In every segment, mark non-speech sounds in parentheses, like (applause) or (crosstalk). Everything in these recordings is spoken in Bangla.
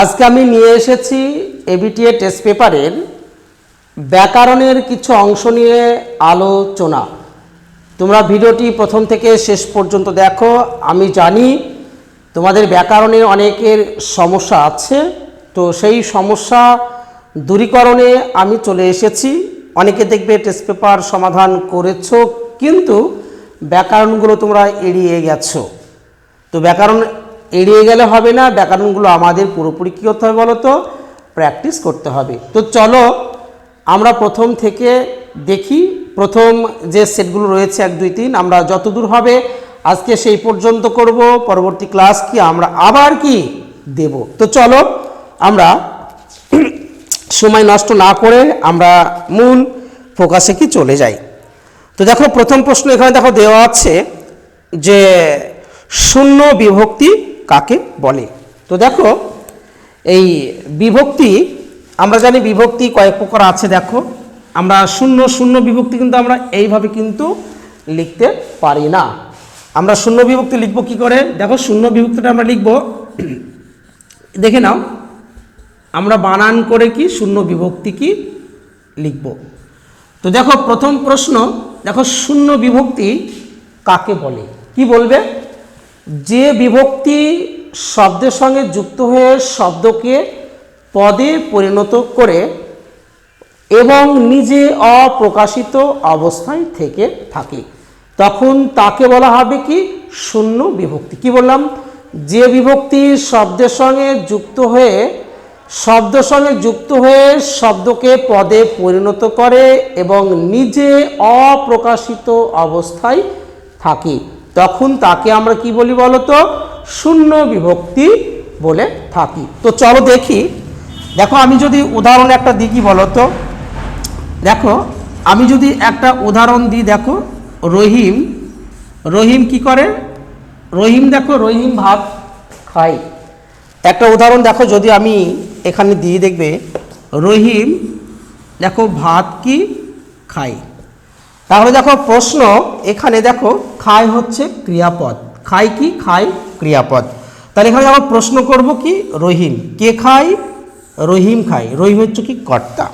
আজকে আমি নিয়ে এসেছি এবিটিএ টেস্ট পেপারের ব্যাকরণের কিছু অংশ নিয়ে আলোচনা। তোমরা ভিডিওটি প্রথম থেকে শেষ পর্যন্ত দেখো। আমি জানি তোমাদের ব্যাকরণে অনেকের সমস্যা আছে, তো সেই সমস্যা দূরীকরণে আমি চলে এসেছি। অনেকে দেখবে টেস্ট পেপার সমাধান করেছ, কিন্তু ব্যাকরণগুলো তোমরা এড়িয়ে গেছো। তো ব্যাকরণ এড়িয়ে গেলে হবে না, ব্যাকরণগুলো আমাদের পুরোপুরি কী করতে হবে বলো তো প্র্যাকটিস করতে হবে। তো চলো আমরা প্রথম থেকে দেখি, প্রথম যে সেটগুলো রয়েছে এক, দুই, তিন, আমরা যতদূর হবে আজকে সেই পর্যন্ত করব, পরবর্তী ক্লাস কি আমরা আবার কি দেব? তো চলো আমরা সময় নষ্ট না করে আমরা মূল ফোকাসে কি চলে যাই। তো দেখো প্রথম প্রশ্ন এখানে দেখো দেওয়া আছে যে শূন্য বিভক্তি কাকে বলে? তো দেখো, এই বিভক্তি, আমরা জানি বিভক্তি কয়েক প্রকার আছে, দেখো। আমরা শূন্য শূন্য বিভক্তি কিন্তু আমরা এইভাবে কিন্তু লিখতে পারি না। আমরা শূন্য বিভক্তি লিখব কি করে? দেখো, শূন্য বিভক্তিটা আমরা লিখব। দেখে নাও, আমরা বানান করে কি, শূন্য বিভক্তি কি লিখব। তো দেখো, প্রথম প্রশ্ন, দেখো, শূন্য বিভক্তি কাকে বলে? কি বলবে? যে বিভক্তি শব্দের সঙ্গে যুক্ত হয়ে শব্দকে পদে পরিণত করে এবং নিজে অপ্রকাশিত অবস্থায় থেকে থাকে, তখন তাকে বলা হবে কি? শূন্য বিভক্তি। কি বললাম? যে বিভক্তি শব্দের সঙ্গে যুক্ত হয়ে, শব্দের সঙ্গে যুক্ত হয়ে শব্দকে পদে পরিণত করে এবং নিজে অপ্রকাশিত অবস্থায় থাকে তখন তাকে আমরা কি বলি বলতো? শূন্য বিভক্তি বলে থাকি। তো চলো দেখি। দেখো, আমি যদি উদাহরণ একটা দিই কি বলতো? দেখো, আমি যদি একটা উদাহরণ দিই, দেখো, রহিম রহিম কি করে? রহিম দেখো, রহিম ভাত খায়। একটা উদাহরণ দেখো, যদি আমি এখানে দিয়ে দেখবে, রহিম দেখো ভাত কি খায়? তাহলে দেখো প্রশ্ন এখানে দেখো, খায় হচ্ছে ক্রিয়াপদ। খায় কি? খায় ক্রিয়াপদ। তাহলে এখানে আমরা প্রশ্ন করব কি? রহিম। কে খায়? রহিম খায়। রহিম হচ্ছে কি? কর্তা।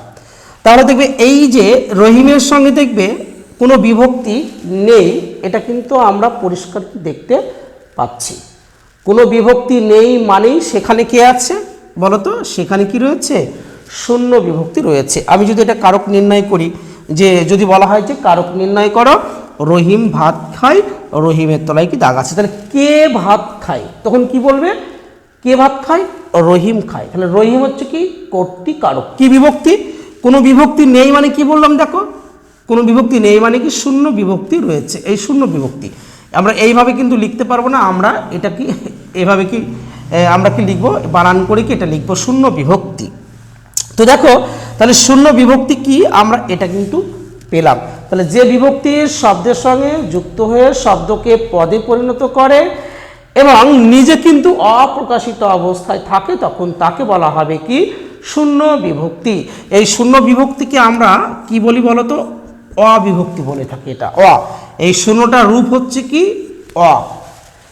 তাহলে দেখবে এই যে রহিমের সঙ্গে দেখবে কোনো বিভক্তি নেই, এটা কিন্তু আমরা পরিষ্কার দেখতে পাচ্ছি। কোনো বিভক্তি নেই মানেই সেখানে কে আছে? বলো তো, সেখানে কি রয়েছে? শূন্য বিভক্তি রয়েছে। আমি যদি এটা কারক নির্ণয় করি যে যদি বলা হয় যে কারক নির্ণয় করো, রহিম ভাত খায় রহিমের তলায় কি দাগ আছে? তাহলে কে ভাত খায়? তখন কি বলবে? কে ভাত খায়? রহিম খায়। তাহলে রহিম হচ্ছে কি? কর্তৃ কারক। কি বিভক্তি? কোনো বিভক্তি নেই মানে কি বললাম দেখো? কোনো বিভক্তি নেই মানে কি শূন্য বিভক্তি রয়েছে। এই শূন্য বিভক্তি। আমরা এইভাবে কিন্তু লিখতে পারব না। আমরা এটা কি, এভাবে কি আমরা কি লিখব? বানান করে কি এটা লিখব? শূন্য বিভক্তি। তো দেখো তাহলে শূন্য বিভক্তি কি? আমরা এটা কিন্তু পেলাম। তাহলে যে বিভক্তি শব্দের সঙ্গে যুক্ত হয়ে শব্দকে পদে পরিণত করে এবং নিজে কিন্তু অপ্রকাশিত অবস্থায় থাকে, তখন তাকে বলা হবে কি? শূন্য বিভক্তি। এই শূন্য বিভক্তিকে আমরা কি বলি বলতো? অবিভক্তি বলে থাকি এটা, অ। এই শূন্যটার রূপ হচ্ছে কি? অ।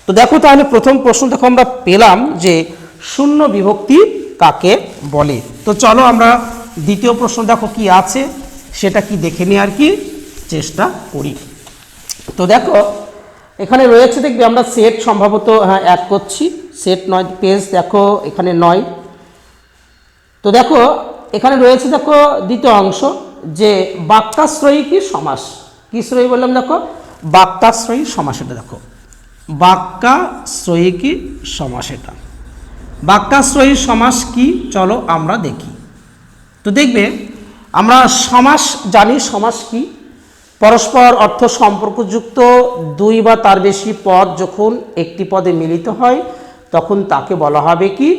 তো দেখো তাহলে প্রথম প্রশ্ন দেখো আমরা পেলাম যে শূন্য বিভক্তি কাকে বলে? তো চলো আমরা দ্বিতীয় প্রশ্ন দেখো কি আছে, সেটা কি দেখে নিয়ে আর কি? চেষ্টা করি। তো দেখো, এখানে রয়েছে দেখবি আমরা সেট সম্ভবত হ্যাঁ অ্যাড করছি। সেট নয় পেজ দেখো, এখানে নয়। তো দেখো, এখানে রয়েছে দেখো দ্বিতীয় অংশ, যে বাক্যাশ্রয়ী কি সমাস? কি শ্রয়ী বললাম দেখো? বাক্যাশ্রয়ী সমাস এটা দেখো। বাক্যাশ্রয়ী কি সমাস এটা? বাক্যাশ্রয়ী সমাস কি? চলো আমরা দেখি। তো দেখবে, আমরা সমাস জানি, সমাস কি? পরস্পর অর্থ সম্পর্কযুক্ত, দুই বা তার বেশি পদ যখন একটি পদে মিলিত হয়, তখন তাকে বলা হবে কি?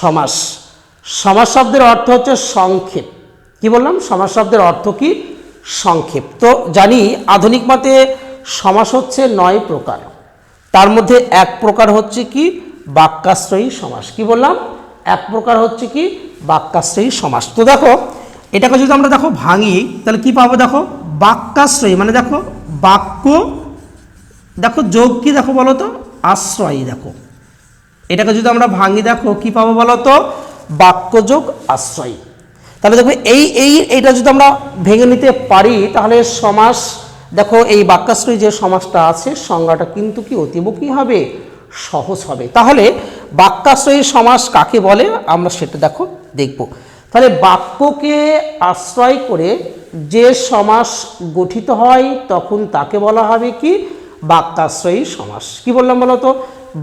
সমাস। সমাস শব্দের অর্থ হচ্ছে সংক্ষেপ। কি বললাম? সমাস শব্দের অর্থ কি? সংক্ষেপ। তো জানি, আধুনিক মতে সমাস হচ্ছে নয় প্রকার। তার মধ্যে এক প্রকার হচ্ছে কি? বাক্যাশ্রয়ী সমাস। কি বললাম? এক প্রকার হচ্ছে কি? বাক্যাশ্রয়ী সমাস। তো দেখো, এটাকে যদি আমরা দেখো ভাঙি, তাহলে কি পাবো দেখো? বাক্যাশ্রয়ী মানে দেখো, বাক্য, দেখো যোগ কি দেখো বলো তো আশ্রয়ী দেখো। এটাকে যদি আমরা ভাঙি, দেখো, কি পাবো বলো তো বাক্যযোগ আশ্রয়। তাহলে দেখো এই এই এইটা যদি আমরা ভেঙে নিতে পারি, তাহলে সমাস, দেখো, এই বাক্যাশ্রয়ী যে সমাসটা আছে, সংজ্ঞাটা কিন্তু কি অতীব কি হবে? সহজ হবে। তাহলে বাক্যাশ্রয়ী সমাস কাকে বলে? আমরা সেটা দেখো দেখব। তাহলে বাক্যকে আশ্রয় করে যে সমাস গঠিত হয়, তখন তাকে বলা হবে কি? বাক্যাশ্রয়ী সমাস। কি বললাম বলো তো?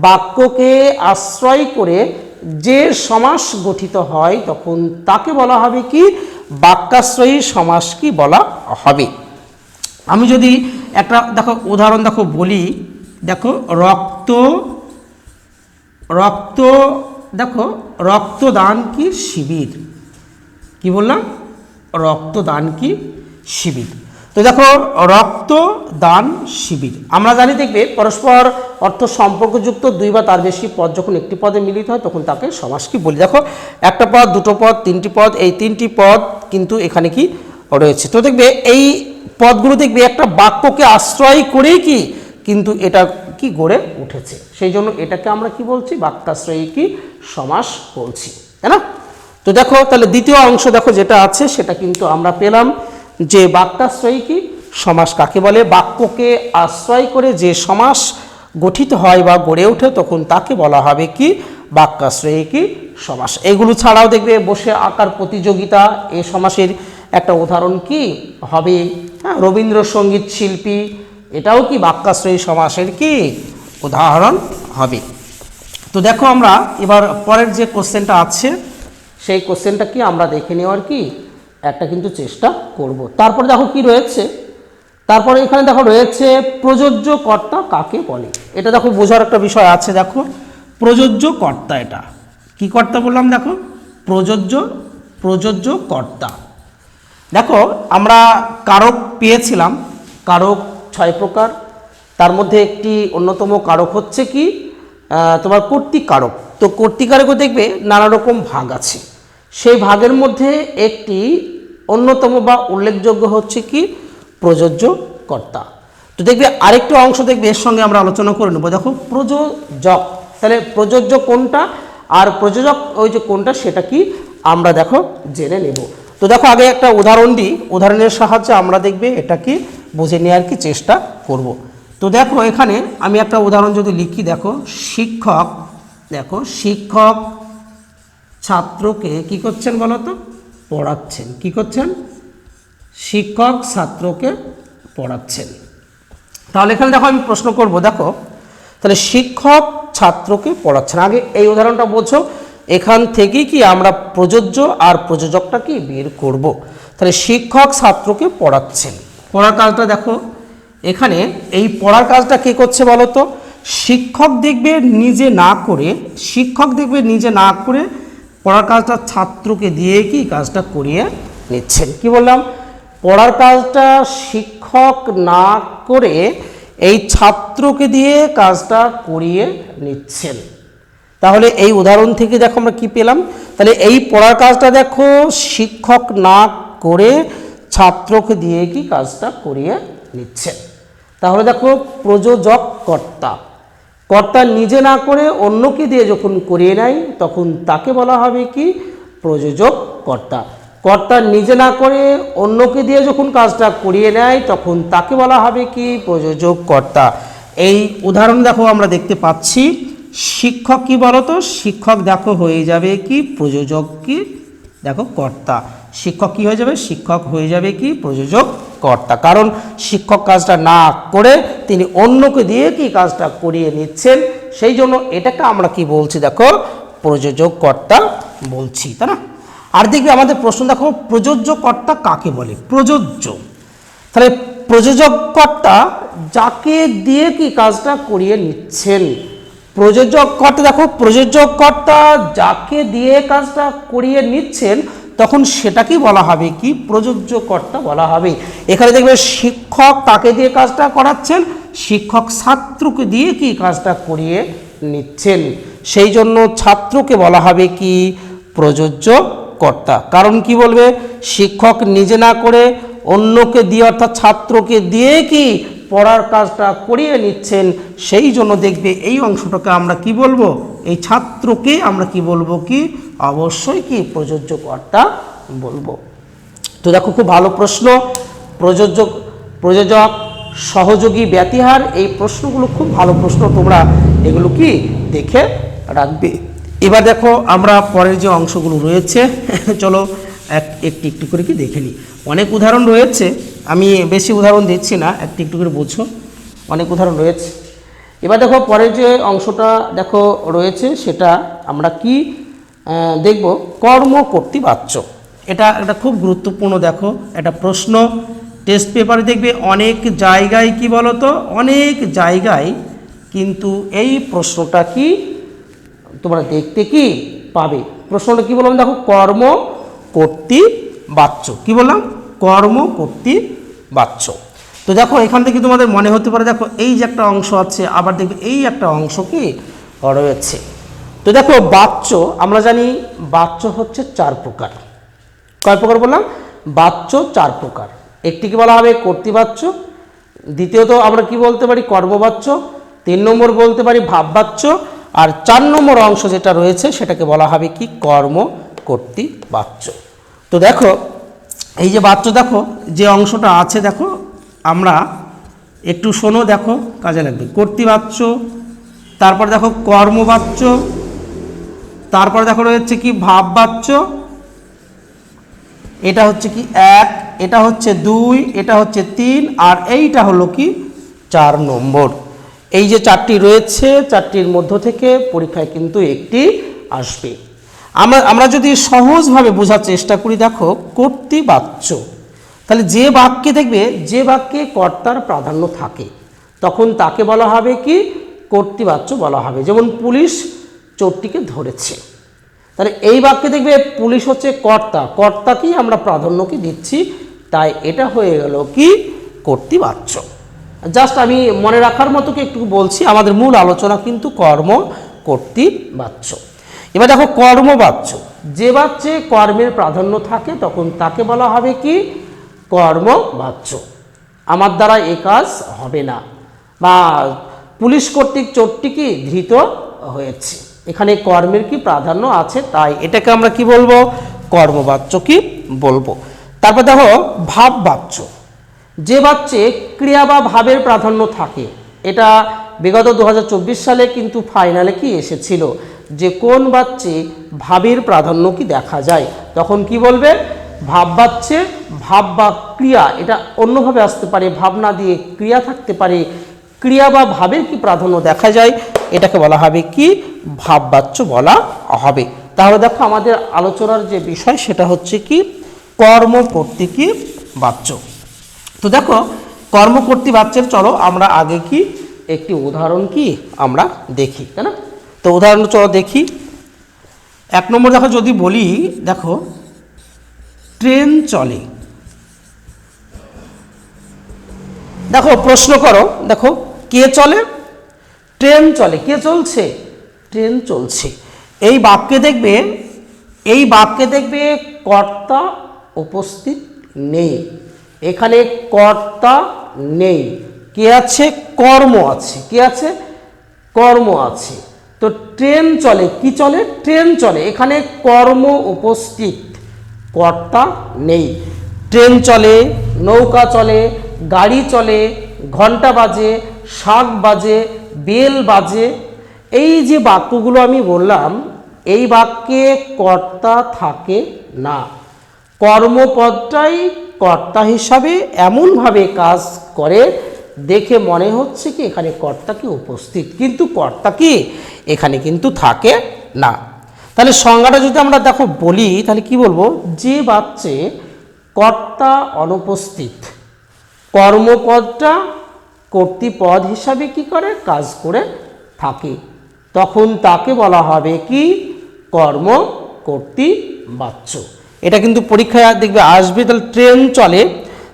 বাক্যকে আশ্রয় করে যে সমাস গঠিত হয়, তখন তাকে বলা হবে কি? বাক্যাশ্রয়ী সমাস কি বলা হবে। আমি যদি একটা, দেখো, উদাহরণ দেখো বলি। দেখো, রক্ত রক্ত দেখো, রক্তদান কি শিবির? কি বললাম? রক্তদান কি শিবির? তো দেখো, রক্তদান শিবির। আমরা জানি, দেখবে, পরস্পর অর্থ সম্পর্কযুক্ত, দুই বা তার বেশি পদ যখন একটি পদে মিলিত হয়, তখন তাকে সমাস কি বলি। দেখো, একটা পদ, দুটো পদ, তিনটি পদ, এই তিনটি পদ কিন্তু এখানে কি রয়েছে? তো দেখবে, এই পদগুলো দেখবে একটা বাক্যকে আশ্রয় করেই কি, কিন্তু এটা কি গড়ে উঠেছে? সেই জন্য এটাকে আমরা কি বলছি? বাক্যাশ্রয়ী কি সমাস বলছি। তাই না? তো দেখো, তাহলে দ্বিতীয় অংশ দেখো যেটা আছে, সেটা কিন্তু আমরা পেলাম যে বাক্যাশ্রয়ী কি সমাস কাকে বলে? বাক্যকে আশ্রয় করে যে সমাস গঠিত হয় বা গড়ে ওঠে, তখন তাকে বলা হবে কি? বাক্যাশ্রয়ী কি সমাস। এগুলো ছাড়াও দেখবে, বসে আঁকার প্রতিযোগিতা, এ সমাসের একটা উদাহরণ কি? হবে হ্যাঁ রবীন্দ্রসঙ্গীত শিল্পী এটাও কি বাক্যাশ্রয়ী সমাসের কি উদাহরণ হবে? তো দেখো আমরা এবার পরের যে কোশ্চেনটা আছে, সেই কোশ্চেনটা কি আমরা দেখে নেওয়ার কি? একটা কিন্তু চেষ্টা করব। তারপরে দেখো কি রয়েছে? তারপরে এখানে দেখো রয়েছে প্রযোজ্য কর্তা কাকে বলে? এটা দেখো বোঝার একটা বিষয় আছে, দেখো। প্রযোজ্য কর্তা এটা। কি কর্তা বললাম, দেখো? প্রযোজ্য প্রযোজ্য কর্তা দেখো, আমরা কারক পেয়েছিলাম। কারক ছয় প্রকার। তার মধ্যে একটি অন্যতম কারক হচ্ছে কি? তোমার কর্তৃক কারক। তো কর্তৃক কারকও দেখবে নানা রকম ভাগ আছে। সেই ভাগের মধ্যে একটি অন্যতম বা উল্লেখযোগ্য হচ্ছে কি? প্রযোজ্য কর্তা তো দেখবে আরেকটি অংশ দেখবে এর সঙ্গে আমরা আলোচনা করে নেব। দেখো, প্রযোজক। তাহলে প্রযোজ্য কোনটা? আর প্রযোজক ওই যে কোনটা সেটা কি আমরা দেখো জেনে নেব। তো দেখো, আগে একটা উদাহরণ দিই। উদাহরণের সাহায্যে আমরা দেখবে এটা কি? বুঝে নেওয়ার কি চেষ্টা করব? তো দেখো, এখানে আমি একটা উদাহরণ যদি লিখি, দেখো, শিক্ষক দেখো, শিক্ষক ছাত্রকে কি করছেন বলো তো পড়াচ্ছেন। কি করছেন? শিক্ষক ছাত্রকে পড়াচ্ছেন। তাহলে এখানে দেখো আমি প্রশ্ন করব, দেখো, তাহলে শিক্ষক ছাত্রকে পড়াচ্ছেন। আগে এই উদাহরণটা বোঝো, এখান থেকেই কি আমরা প্রযোজ্য আর প্রযোজকটা কি বের করব? তাহলে শিক্ষক ছাত্রকে পড়াচ্ছেন। পড়ার কাজটা দেখো। এখানে এই পড়ার কাজটা কে করছে বলো তো? শিক্ষক দেখবে নিজে না করে, শিক্ষক দেখবে নিজে না করে পড়ার কাজটা ছাত্রকে দিয়ে কি কাজটা করিয়ে নিচ্ছেন। কি বললাম? পড়ার কাজটা শিক্ষক না করে এই ছাত্রকে দিয়ে কাজটা করিয়ে নিচ্ছেন। তাহলে এই উদাহরণ থেকে দেখো আমরা কি পেলাম? তাহলে এই পড়ার কাজটা দেখো, শিক্ষক না করে ছাত্রকে দিয়ে কি কাজটা করিয়ে নিচ্ছেন তাহলে দেখো, প্রযোজক কর্তা। কর্তা নিজে না করে অন্যকে দিয়ে যখন করিয়ে নেয়, তখন তাকে বলা হবে কি? প্রযোজক কর্তা। কর্তা নিজে না করে অন্যকে দিয়ে যখন কাজটা করিয়ে নেয়, তখন তাকে বলা হবে কি? প্রযোজক কর্তা। এই উদাহরণ দেখো আমরা দেখতে পাচ্ছি। শিক্ষক কি বলতো? শিক্ষক দেখো হয়ে যাবে কি? প্রযোজক কি? দেখো কর্তা। শিক্ষক কি হয়ে যাবে? শিক্ষক হয়ে যাবে কি? প্রযোজক কর্তা। কারণ শিক্ষক কাজটা না করে তিনি অন্যকে দিয়ে কি কাজটা করিয়ে নিচ্ছেন? সেই জন্য এটাকে আমরা কি বলছি দেখো? প্রযোজক কর্তা বলছি, তাই না? আর দেখবে আমাদের প্রশ্ন দেখো, প্রযোজ্য কর্তা কাকে বলে? প্রযোজ্য। তাহলে প্রযোজক কর্তা যাকে দিয়ে কি কাজটা করিয়ে নিচ্ছেন? প্রযোজক কর্তা দেখো, প্রযোজক কর্তা যাকে দিয়ে কাজটা করিয়ে নিচ্ছেন তখন সেটাকেই বলা হবে কি? প্রযোজ্য কর্তা বলা হবে। এখানে দেখবে শিক্ষক কাকে দিয়ে কাজটা করাচ্ছেন? শিক্ষক ছাত্রকে দিয়ে কি কাজটা করিয়ে নিচ্ছেন। সেই জন্য ছাত্রকে বলা হবে কি? প্রযোজ্য কর্তা কারণ কি বলবে? শিক্ষক নিজে না করে অন্যকে দিয়ে অর্থাৎ ছাত্রকে দিয়ে কি পড়ার কাজটা করিয়ে নিচ্ছেন, সেই জন্য দেখবে এই অংশটাকে আমরা কি বলব? এই ছাত্রকে আমরা কি বলব কি? অবশ্যই কি প্রযোজ্য কর্তা বলব। তো দেখো, খুব ভালো প্রশ্ন। প্রযোজক প্রযোজক, সহযোগী ব্যতিহার, এই প্রশ্নগুলো খুব ভালো প্রশ্ন। তোমরা এগুলো কি দেখে রাখবে। এবার দেখো, আমরা পরের যে অংশগুলো রয়েছে, (laughs) চলো এক একটি একটু করে কি দেখে নিই। অনেক উদাহরণ রয়েছে, আমি বেশি উদাহরণ দিচ্ছি না, একটু একটু করে বুঝো, অনেক উদাহরণ রয়েছে। এবার দেখো, পরের যে অংশটা দেখো রয়েছে, সেটা আমরা কি দেখব, কর্ম কর্তৃবাচ্য। এটা একটা খুব গুরুত্বপূর্ণ দেখো, একটা প্রশ্ন। টেস্ট পেপারে দেখবে অনেক জায়গায় কি বলতো, অনেক জায়গায় কিন্তু এই প্রশ্নটা কি, তোমরা দেখতে কি পাবে? প্রশ্নটা কি বললাম দেখো, কর্ম কর্তৃ বাচ্চ। কি বললাম? কর্ম কর্তৃ বাচ্চ। তো দেখো, এখান থেকে তোমাদের মনে হতে পারে, দেখো, এই যে একটা অংশ আছে, আবার দেখবে এই একটা অংশ কি রয়েছে। তো দেখো, বাচ্চ, আমরা জানি বাচ্চ হচ্ছে চার প্রকার। কয় প্রকার বললাম? বাচ্চ চার প্রকার। একটিকে বলা হবে? কর্তৃবাচ্য। দ্বিতীয়ত আমরা কি বলতে পারি? কর্মবাচ্য। তিন নম্বর বলতে পারি ভাববাচ্য। আর চার নম্বর অংশ যেটা রয়েছে, সেটাকে বলা হবে কি? কর্ম, কর্তৃবাচ্য। তো দেখো, এই যে বাচ্য দেখো, যে অংশটা আছে দেখো, আমরা একটু শোনো দেখো, কাজে লাগবে। কর্তৃবাচ্য, তারপর দেখো কর্মবাচ্য, তারপর দেখো রয়েছে কি ভাববাচ্য, এটা হচ্ছে কি এক, এটা হচ্ছে দুই, এটা হচ্ছে তিন, আর এইটা হলো কি চার নম্বর। এই যে চারটি রয়েছে, চারটির মধ্য থেকে পরীক্ষায় কিন্তু একটি আসবে। আমরা আমরা যদি সহজভাবে বোঝার চেষ্টা করি, দেখো কর্তৃবাচ্য তাহলে যে বাক্যে দেখবে, যে বাক্যে কর্তার প্রাধান্য থাকে, তখন তাকে বলা হবে কি? কর্তৃবাচ্য বলা হবে। যেমন পুলিশ চোরটিকে ধরেছে। তাহলে এই বাক্যে দেখবে, পুলিশ হচ্ছে কর্তা। কর্তাকেই আমরা প্রাধান্যকে দিচ্ছি। তাই এটা হয়ে গেল কি? কর্তৃবাচ্য জাস্ট আমি মনে রাখার মতো কি একটু বলছি, আমাদের মূল আলোচনা কিন্তু কর্ম কর্তৃবাচ্য এবার দেখো কর্মবাচ্য যে বাচ্চে কর্মের প্রাধান্য থাকে, তখন তাকে বলা হবে কি? কর্মবাচ্য আমার দ্বারা এ কাজ হবে না। বা পুলিশ কর্তৃক চোরটি কি? ধৃত হয়েছে। এখানে কর্মের কি প্রাধান্য আছে? তাই এটাকে আমরা কি বলব? কর্মবাচ্য কি বলব। তারপর দেখো ভাববাচ্য যে বাচ্চে ক্রিয়া বা ভাবের প্রাধান্য থাকে, এটা বিগত দু হাজার চব্বিশ সালে কিন্তু ফাইনালে কি এসেছিল? যে কোন বাচ্চে ভাবের প্রাধান্য কি দেখা যায়? তখন কি বলবে? ভাব বাচ্চে ভাব বা ক্রিয়া, এটা অন্যভাবে আসতে পারে। ভাবনা দিয়ে ক্রিয়া থাকতে পারে। ক্রিয়া বা ভাবের কি প্রাধান্য দেখা যায়? এটাকে বলা হবে কি? ভাববাচ্য বলা হবে। তাহলে দেখো আমাদের আলোচনার যে বিষয় সেটা হচ্ছে কি? কর্ম করতে কি বাচ্য। তো দেখো কর্মকর্তী বাচ্চার চলো আমরা আগে কি? একটি উদাহরণ কি আমরা দেখি, তাই না? তো উদাহরণ চলো দেখি। এক নম্বর দেখো, যদি বলি, দেখো, ট্রেন চলে। দেখো, প্রশ্ন করো, দেখো, কে চলে? ট্রেন চলে। কে চলছে? ট্রেন চলছে। এই বাক্যে দেখবে, এই বাক্যে দেখবে কর্তা উপস্থিত নেই। এখানে কর্তা নেই। কে আছে? কর্ম আছে। কে আছে? কর্ম আছে। তো ট্রেন চলে, কি চলে? ট্রেন চলে। এখানে কর্ম উপস্থিত। কর্তা নেই। ট্রেন চলে, নৌকা চলে, গাড়ি চলে ঘণ্টা বাজে, শাক বাজে, বেল বাজে। এই যে বাক্যগুলো আমি বললাম, এই বাক্যে কর্তা থাকে না। কর্মপদটাই কর্তা হিসাবে এমনভাবে কাজ করে দেখে মনে হচ্ছে কি এখানে কর্তা কি উপস্থিত? কিন্তু কর্তা কি? এখানে কিন্তু থাকে না। তাহলে সংজ্ঞাটা যদি আমরা দেখো বলি, তাহলে কি বলব? যে বাচ্চে কর্তা অনুপস্থিত কর্মপদটা কর্তৃপদ হিসাবে কি করে? কাজ করে থাকে। তখন তাকে বলা হবে কি? কর্ম কর্তৃবাচ্য। এটা কিন্তু পরীক্ষায় দেখবে আসবে, তাহলে ট্রেন চলে।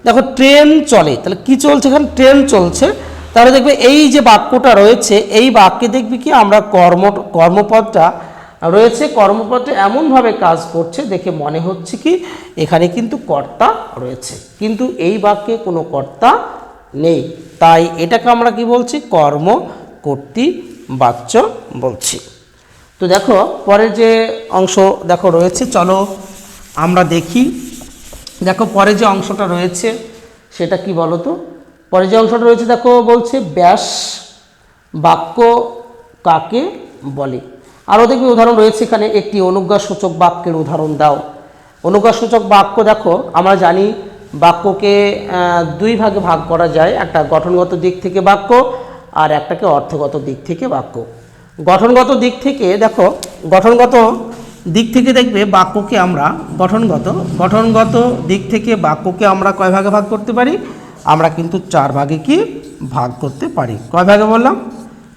দেখো ট্রেন চলে। তাহলে কি চলছে এখানে? ট্রেন চলছে। তাহলে দেখবে এই যে বাক্যটা রয়েছে, এই বাক্যে দেখবে কি? আমরা কর্ম কর্মপদটা রয়েছে। কর্মপদটা এমনভাবে কাজ করছে, দেখে মনে হচ্ছে কি, এখানে কিন্তু কর্তা রয়েছে। কিন্তু এই বাক্যে কোনো কর্তা নেই। তাই এটাকে আমরা কি বলছি? কর্ম কর্তৃ বাচ্য বলছি। তো দেখো, পরের যে অংশ দেখো রয়েছে, চলো আমরা দেখি। দেখো, পরে যে অংশটা রয়েছে, সেটা কি বলো তো পরে যে অংশটা রয়েছে, দেখো, বলছে ব্যাস বাক্য কাকে বলে? আরও দেখবে উদাহরণ রয়েছে এখানে, একটি অনুজ্ঞা সূচক বাক্যের উদাহরণ দাও। অনুজ্ঞা সূচক বাক্য, দেখো, আমরা জানি বাক্যকে দুই ভাগে ভাগ করা যায়, একটা গঠনগত দিক থেকে বাক্য আর একটাকে অর্থগত দিক থেকে বাক্য। গঠনগত দিক থেকে, দেখো, গঠনগত দিক থেকে দেখবে বাক্যকে আমরা গঠনগত গঠনগত দিক থেকে বাক্যকে আমরা কয় ভাগে ভাগ করতে পারি? আমরা কিন্তু চার ভাগে কি? ভাগ করতে পারি। কয় ভাগে বললাম?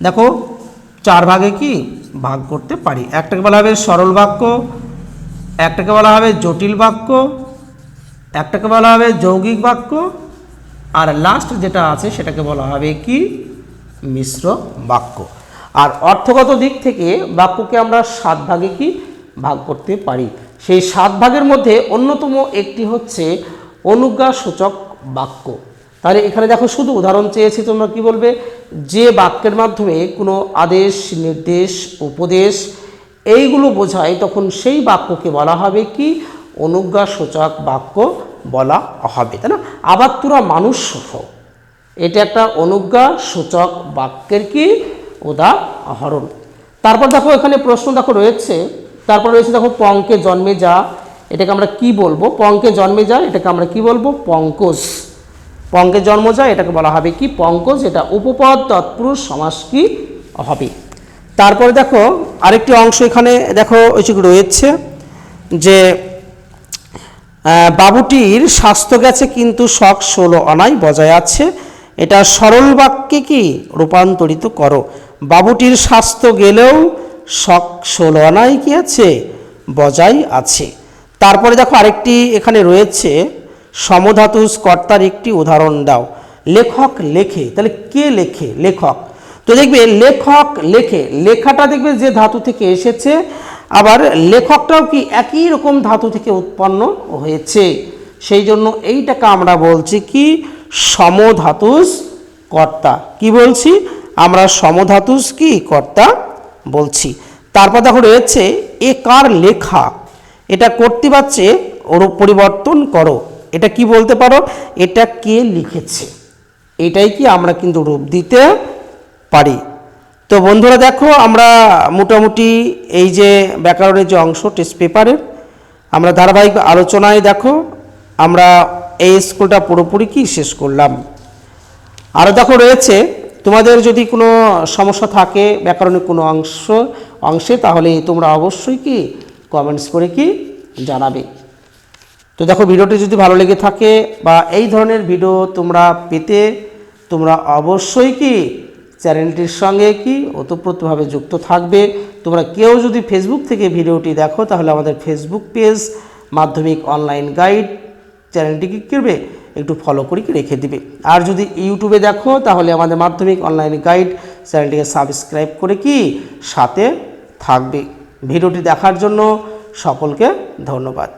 দেখো, চার ভাগে কি? ভাগ করতে পারি। একটাকে বলা হবে সরল বাক্য, একটাকে বলা হবে জটিল বাক্য, একটাকে বলা হবে যৌগিক বাক্য, আর লাস্ট যেটা আছে সেটাকে বলা হবে কি? মিশ্র বাক্য। আর অর্থগত দিক থেকে বাক্যকে আমরা সাত ভাগে কি? ভাগ করতে পারি। সেই সাত ভাগের মধ্যে অন্যতম একটি হচ্ছে অনুজ্ঞা সূচক বাক্য। তাহলে এখানে দেখো শুধু উদাহরণ চেয়েছি, তোমরা কি বলবে? যে বাক্যের মাধ্যমে কোনো আদেশ, নির্দেশ, উপদেশ, এইগুলো বোঝায়, তখন সেই বাক্যকে বলা হবে কি? অনুজ্ঞা সূচক বাক্য বলা হবে, তাই না? আবার তোরা মানুষ হও এটা একটা অনুজ্ঞা সূচক বাক্যের কি? উদাহরণ। তারপর দেখো এখানে প্রশ্ন দেখো রয়েছে তারপর রয়েছে দেখো পঙ্কে জন্মে যা, এটাকে আমরা কি বলব? পঙ্কে জন্মে যা, এটাকে আমরা কি বলব? পঙ্কজ। পঙ্কে জন্ম যা, এটাকে বলা হবে কি? পঙ্কজ, এটা উপপদ, তৎপুরুষ, সমাস কি? হবে। তারপরে দেখো আরেকটি অংশ এখানে দেখো ওই রয়েছে যে বাবুটির স্বাস্থ্য গেছে কিন্তু শখ ষোলো অনাই বজায় আছে। এটা সরল বাক্যে কি? রূপান্তরিত করো। বাবুটির স্বাস্থ্য গেলেও শখ ষোলো অনাই কি আছে? বজায় আছে। তারপরে দেখো আরেকটি এখানে রয়েছে সমধাতু কর্তার একটি উদাহরণ দাও। লেখক লেখে, তাহলে কে লেখে? লেখক। তো দেখবে লেখক লেখে, লেখাটা দেখবে যে ধাতু থেকে এসেছে, আবার লেখকটাও কি একই রকম ধাতু থেকে উৎপন্ন হয়েছে। সেই জন্য এইটাকে আমরা বলছি কি? সমধাতুস কর্তা। কি বলছি? আমরা সমধাতুস কি? কর্তা বলছি। তারপর দেখো রয়েছে, এ কার লেখা? এটা করতে পারছে ওর পরিবর্তন করো। এটা কি বলতে পারো? এটা কে লিখেছে? এটাই কি আমরা কিন্তু রূপ দিতে পারি। তো বন্ধুরা দেখো, আমরা মোটামুটি এই যে ব্যাকরণের যে অংশ টেস্ট পেপারের আমরা ধারাবাহিক আলোচনায় দেখো, আমরা এই স্কুলটা পুরোপুরি কি শেষ করলাম। আরও দেখো রয়েছে তোমাদের যদি কোনো সমস্যা থাকে ব্যাকরণের কোনো অংশ, অংশে, তাহলে তোমরা অবশ্যই কি কমেন্টস করে কি জানাবে। তো দেখো, ভিডিওটি যদি ভালো লেগে থাকে বা এই ধরনের ভিডিও তোমরা পেতে, তোমরা অবশ্যই কি চ্যানেলটির সঙ্গে কি ওতপ্রোতভাবে যুক্ত থাকবে। তোমরা কেউ যদি ফেসবুক থেকে ভিডিওটি দেখো, তাহলে আমাদের Facebook page Madhyamik online guide চ্যানেলটি কি করবে। একটু ফলো করি, রেখে দিবে। আর যদি ইউটিউবে দেখো, তাহলে আমাদের মাধ্যমিক অনলাইন গাইড চ্যানেলটিকে সাবস্ক্রাইব করে কি সাথে থাকবে। ভিডিওটি দেখার জন্য সকলকে ধন্যবাদ।